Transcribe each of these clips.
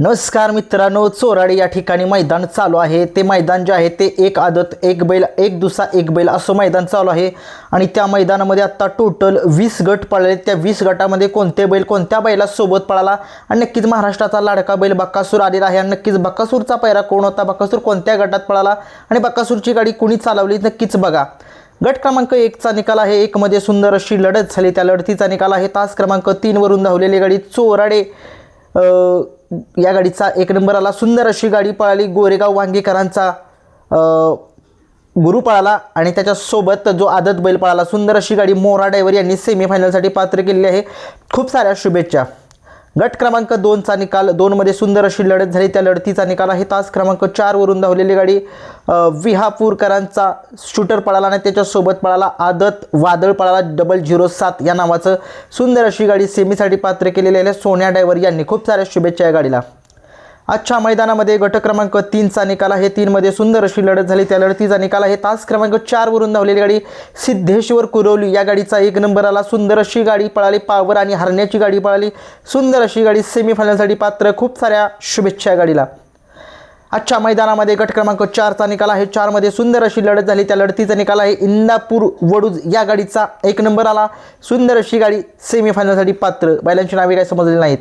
नमस्कार मित्रांनो चोराडे या ठिकाणी मैदान चालू आहे. ते मैदान जे आहे ते एक आदत एक बैल एक दुसरा एक बैल असं मैदान चालू आहे. आणि त्या मैदानामध्ये आत्ता टोटल वीस गट पळले त्या वीस गटामध्ये कोणते बैल कोणत्या बैलासोबत पळाला? आणि नक्कीच महाराष्ट्राचा लाडका बैल बक्कासूर आलेला आहे. आणि नक्कीच बक्कासूरचा पैरा कोण होता? बक्कासूर कोणत्या गटात पळाला? आणि बक्कासूरची गाडी कुणी चालवली? नक्कीच बघा. गट क्रमांक एकचा निकाल आहे. एकमध्ये सुंदर अशी लढत झाली. त्या लढतीचा निकाल आहे. तास क्रमांक तीनवरून धावलेली गाडी चोराडे या गाडीचा एक नंबर आला. सुंदर अशी गाडी पळाली. गोरेगाव वांगेकरांचा गुरु पळाला आणि त्याच्यासोबत जो आदत बैल पळाला. सुंदर अशी गाडी मोरा डायव्हर यांनी सेमीफायनलसाठी पात्र केलेली आहे. खूप साऱ्या शुभेच्छा. गट क्रमांक दोनचा निकाल दोनमध्ये सुंदर अशी लढत झाली. त्या लढतीचा निकाल आहे तास क्रमांक चारवरून धावलेली गाडी विहापूरकरांचा शूटर पळाला आणि त्याच्यासोबत पळाला आदत वादळ पळाला डबल झिरो सात या नावाचं सुंदर अशी गाडी सेमीसाठी पात्र केलेली आहे. सोन्या डायव्हर यांनी खूप साऱ्या शुभेच्छा या गाडीला. आजच्या मैदानामध्ये गट क्रमांक तीनचा निकाल आहे. तीनमध्ये सुंदर अशी लढत झाली. त्या लढतीचा निकाल आहे. तास क्रमांक चारवरून धावलेली गाडी सिद्धेश्वर कुरवली या गाडीचा एक नंबर आला. सुंदर अशी गाडी पळाली. पावर आणि हरण्याची गाडी पळाली. सुंदर अशी गाडी सेमीफायनलसाठी पात्र. खूप साऱ्या शुभेच्छा या गाडीला. आजच्या मैदानामध्ये गट क्रमांक चारचा निकाल आहे. चारमध्ये सुंदर अशी लढत झाली. त्या लढतीचा निकाल आहे. इंदापूर वडूज या गाडीचा एक नंबर आला. सुंदर अशी गाडी सेमीफायनलसाठी पात्र. बैलांची नावे काय समजली नाहीत.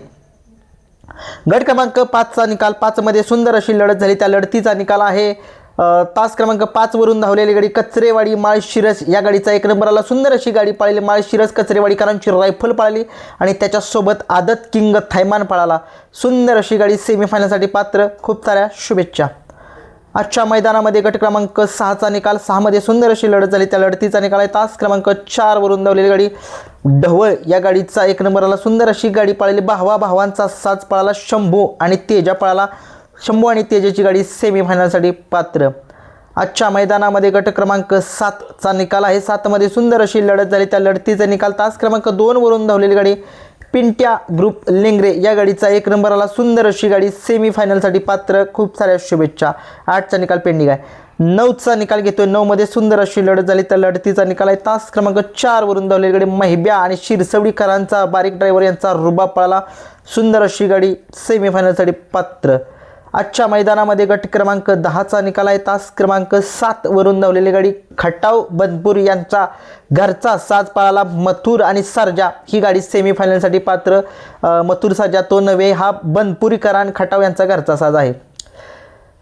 गट क्रमांक पाचचा निकाल. पाचमध्ये सुंदर अशी लढत झाली. त्या लढतीचा निकाल आहे तास क्रमांक पाचवरून धावलेली गाडी कचरेवाडी माळशिरस. या गाडीचा एक नंबर आला. सुंदर अशी गाडी पाळली. माळशिरस कचरेवाडीकरांची रायफल पाळली आणि त्याच्यासोबत आदत किंग थैमान पळाला. सुंदर अशी गाडी सेमीफायनलसाठी पात्र. खूप साऱ्या शुभेच्छा. आजच्या मैदानामध्ये गट क्रमांक सहाचा निकाल सहामध्ये सुंदर अशी लढत झाली. त्या लढतीचा निकाल आहे तास क्रमांक चारवरून धावलेली गाडी ढवळ. या गाडीचा एक नंबरला सुंदर अशी गाडी पळाली. भावा भावांचा साच पळाला शंभू आणि तेजा पळाला. शंभू आणि तेजाची गाडी सेमीफायनलसाठी पात्र. आजच्या मैदानामध्ये गट क्रमांक सातचा निकाल आहे. सातमध्ये सुंदर अशी लढत झाली. त्या लढतीचा निकाल तास क्रमांक दोनवरून धावलेली गाडी पिंट्या ग्रुप लेंगरे या गाडीचा एक नंबर आला. सुंदर अशी गाडी सेमीफायनलसाठी पात्र. खूप साऱ्या शुभेच्छा. आठचा निकाल पेंडिंग आहे. नऊचा निकाल घेतोय. नऊमध्ये सुंदर अशी लढत झाली. तर लढतीचा निकाल आहे. तास क्रमांक चारवरून धावलेली महिब्या आणि शिरसवडीकरांचा बारीक ड्रायव्हर यांचा रुबा पळाला. सुंदर अशी गाडी सेमीफायनलसाठी पात्र. आजच्या मैदानामध्ये गट क्रमांक दहाचा निकाल आहे. तास क्रमांक सात वरून धावलेली गाडी खटाव बनपूर यांचा घरचा साज पळाला मथुर आणि सर्जा. ही गाडी सेमीफायनलसाठी पात्र मथुर साजा तो नव्हे हा बनपुरीकरां आणि खटाव यांचा घरचा साज आहे.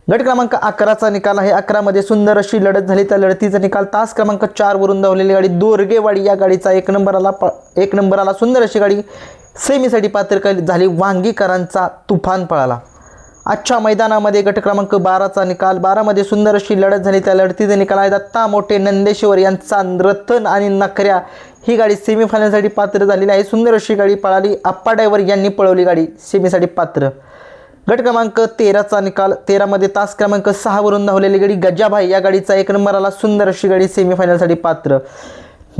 गट क्रमांक अकराचा निकाल आहे. अकरामध्ये सुंदर अशी लढत झाली. त्या लढतीचा निकाल तास क्रमांक चारवरून धावलेली गाडी दोरगेवाडी या गाडीचा एक नंबराला प एक नंबराला सुंदर अशी गाडी सेमीसाठी पात्र झाली. वांगीकरांचा तुफान पळाला. आजच्या मैदानामध्ये गट क्रमांक बाराचा निकाल बारामध्ये सुंदर अशी लढत झाली. त्या लढतीचा निकाल आहे दत्ता मोठे नंदेश्वर यांचा रतन आणि नखऱ्या. ही गाडी सेमीफायनलसाठी पात्र झालेली आहे. सुंदर अशी गाडी पळाली. आप्पा डायवर यांनी पळवली गाडी सेमीसाठी पात्र. गट क्रमांक तेराचा निकाल तेरामध्ये तास क्रमांक सहावरून धावलेली गाडी गजाभाई या गाडीचा एक नंबर आला सुंदर अशी गाडी सेमीफायनलसाठी पात्र.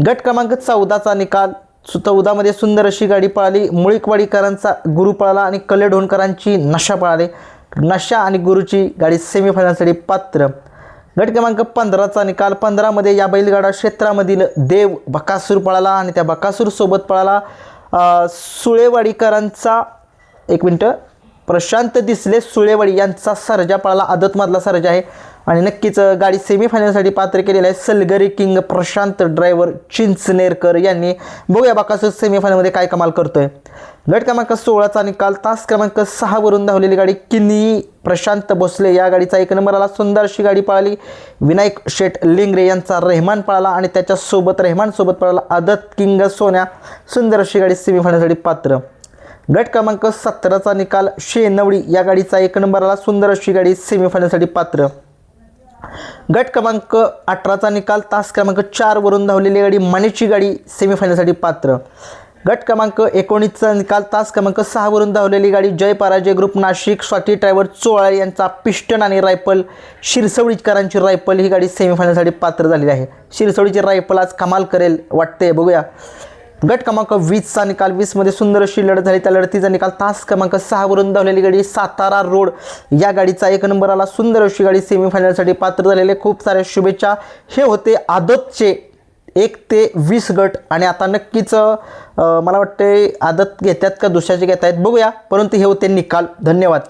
गट क्रमांक चौदाचा निकाल सु चौदामध्ये सुंदर अशी गाडी पळाली. मुळीकवाडीकरांचा गुरु पळाला आणि कलेढोणकरांची नशा पळाली. नशा आणि गुरुची गाडी सेमीफायनलसाठी पात्र. गट क्रमांक पंधराचा निकाल पंधरामध्ये या बैलगाडा क्षेत्रामधील देव बकासूर पळाला आणि त्या बकासूरसोबत पळाला सुळेवाडीकरांचा एक मिनटं. प्रशांत दिसले सुळेवाडी यांचा सर्जा पळाला. आदतमधला सर्जा आहे. आणि नक्कीच गाडी सेमीफायनलसाठी पात्र केलेलं आहे सलगरी किंग प्रशांत ड्रायव्हर चिंचनेरकर यांनी. बघूया बाकासूर सेमीफायनलमध्ये काय कमाल करतोय. गट क्रमांक सोळाचा निकाल तास क्रमांक सहावरून धावलेली गाडी किनी प्रशांत भोसले. या गाडीचा एक नंबर आला. सुंदर अशी गाडी पळाली. विनायक शेठ लिंगरे यांचा रेहमान पळाला आणि त्याच्यासोबत रेहमानसोबत पळाला आदत किंग सोन्या. सुंदर अशी गाडी सेमीफायनलसाठी पात्र. गट क्रमांक सतराचा निकाल शेनवडी या गाडीचा एक नंबरला सुंदर अशी गाडी सेमीफायनलसाठी पात्र. गट क्रमांक अठराचा निकाल तास क्रमांक चारवरून धावलेली गाडी मानेची गाडी सेमीफायनलसाठी पात्र. गट क्रमांक एकोणीसचा निकाल तास क्रमांक सहावरून धावलेली गाडी जय पराजय ग्रुप नाशिक स्वाती ड्रायव्हर चोळा यांचा पिस्टन आणि रायफल शिरसवडीकरांची रायफल ही गाडी सेमीफायनलसाठी पात्र झालेली आहे. शिरसवडीची रायफल आज कमाल करेल वाटते बघूया. गट क्रमांक वीसचा निकाल. वीसमध्ये सुंदर अशी लढत झाली. त्या लढतीचा निकाल तास क्रमांक सहावरून धावलेली गाडी सातारा रोड. या गाडीचा एक नंबर आला. सुंदर अशी गाडी सेमीफायनलसाठी पात्र झालेले. खूप साऱ्या शुभेच्छा. हे होते आदतचे एक ते वीस गट. आणि आता नक्कीच मला वाटते आदत घेतात का दुसऱ्याचे घेत आहेत बघूया. परंतु हे होते निकाल. धन्यवाद.